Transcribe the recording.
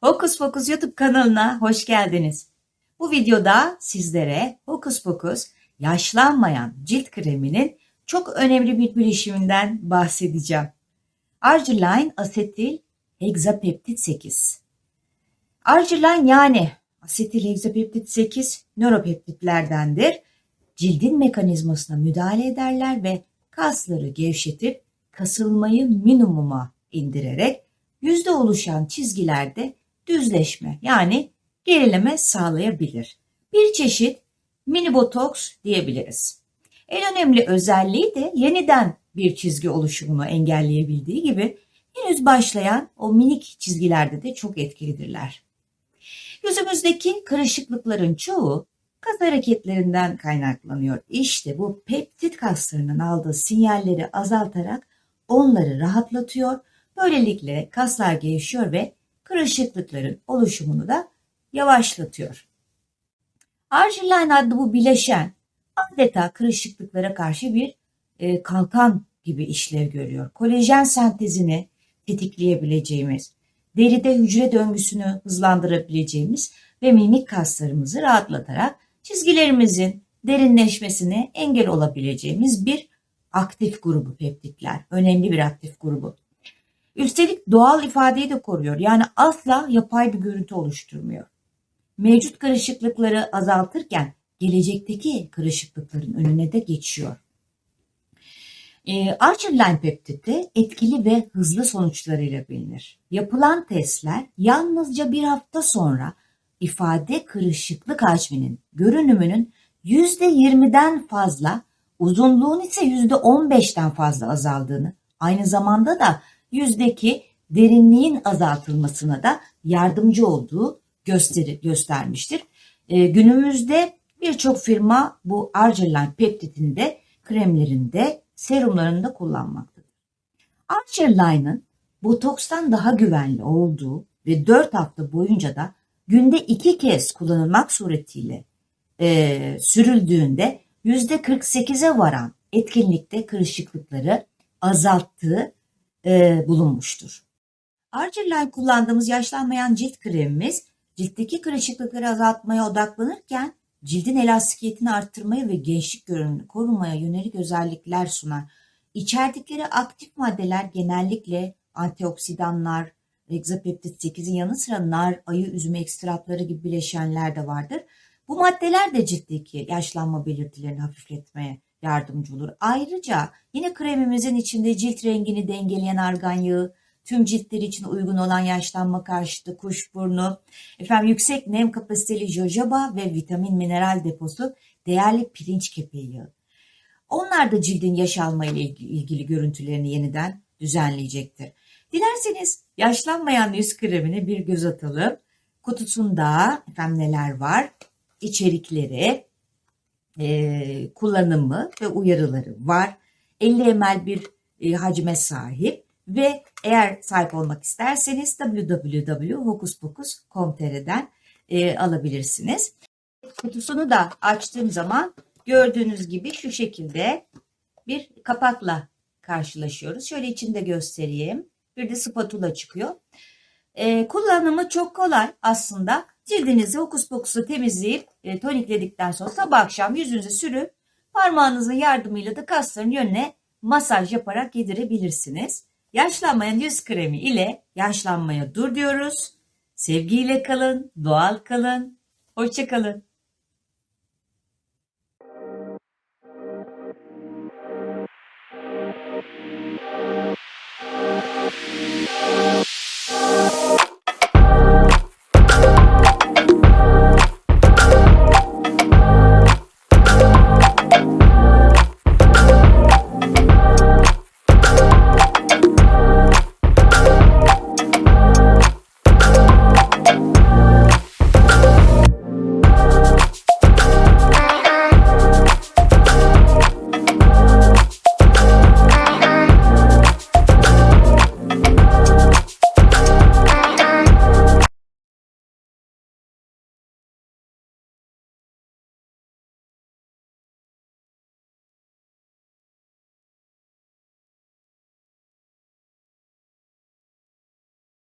Hokus Pokus YouTube kanalına hoş geldiniz. Bu videoda sizlere Hokus Pokus yaşlanmayan cilt kreminin çok önemli bir bileşiminden bahsedeceğim. Arginine asetil hexapeptit 8. Arginine yani asetil hexapeptit 8 nöropeptitlerdendir. Cildin mekanizmasına müdahale ederler ve kasları gevşetip kasılmayı minimuma indirerek yüzde oluşan çizgilerde düzleşme yani gerileme sağlayabilir. Bir çeşit mini botoks diyebiliriz. En önemli özelliği de yeniden bir çizgi oluşumunu engelleyebildiği gibi henüz başlayan o minik çizgilerde de çok etkilidirler. Yüzümüzdeki kırışıklıkların çoğu kas hareketlerinden kaynaklanıyor. İşte bu peptit kaslarının aldığı sinyalleri azaltarak onları rahatlatıyor. Böylelikle kaslar gevşiyor ve kırışıklıkların oluşumunu da yavaşlatıyor. Arginine adlı bu bileşen adeta kırışıklıklara karşı bir e, kalkan gibi işlev görüyor. Kolajen sentezini tetikleyebileceğimiz, deride hücre döngüsünü hızlandırabileceğimiz ve mimik kaslarımızı rahatlatarak çizgilerimizin derinleşmesine engel olabileceğimiz bir aktif grubu peptitler. Önemli bir aktif grubu. Üstelik doğal ifadeyi de koruyor. Yani asla yapay bir görüntü oluşturmuyor. Mevcut kırışıklıkları azaltırken gelecekteki kırışıklıkların önüne de geçiyor. E, Arginine peptidi etkili ve hızlı sonuçlarıyla bilinir. Yapılan testler yalnızca bir hafta sonra ifade kırışıklık hacminin görünümünün %20'den fazla, uzunluğun ise %15'ten fazla azaldığını, aynı zamanda da yüzdeki derinliğin azaltılmasına da yardımcı olduğu gösteri, göstermiştir. E, günümüzde birçok firma bu Arginine peptidinde kremlerinde, serumlarında kullanmaktadır. Arginine'ın botokstan daha güvenli olduğu ve 4 hafta boyunca da günde 2 kez kullanılmak suretiyle e, sürüldüğünde %48'e varan etkinlikte kırışıklıkları azalttığı e, bulunmuştur. Arginine kullandığımız yaşlanmayan cilt kremimiz ciltteki kırışıklıkları azaltmaya odaklanırken cildin elastikiyetini arttırmaya ve gençlik görünümünü korumaya yönelik özellikler sunar. İçerdikleri aktif maddeler genellikle antioksidanlar, hexapeptit 8'in yanı sıra nar, ayı üzümü ekstratları gibi bileşenler de vardır. Bu maddeler de ciltteki yaşlanma belirtilerini hafifletmeye yardımcı olur. Ayrıca yine kremimizin içinde cilt rengini dengeleyen argan yağı, tüm ciltler için uygun olan yaşlanma karşıtı kuşburnu, efendim yüksek nem kapasiteli jojoba ve vitamin mineral deposu değerli pirinç kepeği yağı. Onlar da cildin yaş ile ilgili görüntülerini yeniden düzenleyecektir. Dilerseniz yaşlanmayan yüz kremine bir göz atalım. Kutusunda efendim neler var? İçerikleri, e, kullanımı ve uyarıları var. 50 ml bir e, hacme sahip ve eğer sahip olmak isterseniz www.hokuspokus.com.tr'den e, alabilirsiniz. Kutusunu da açtığım zaman gördüğünüz gibi şu şekilde bir kapakla karşılaşıyoruz. Şöyle içinde göstereyim. Bir de spatula çıkıyor. E, kullanımı çok kolay aslında. Cildinizi hokus pokusu temizleyip e, tonikledikten sonra sabah akşam yüzünüze sürüp parmağınızın yardımıyla da kasların yönüne masaj yaparak yedirebilirsiniz. Yaşlanmayan yüz kremi ile yaşlanmaya dur diyoruz. Sevgiyle kalın, doğal kalın, hoşça kalın.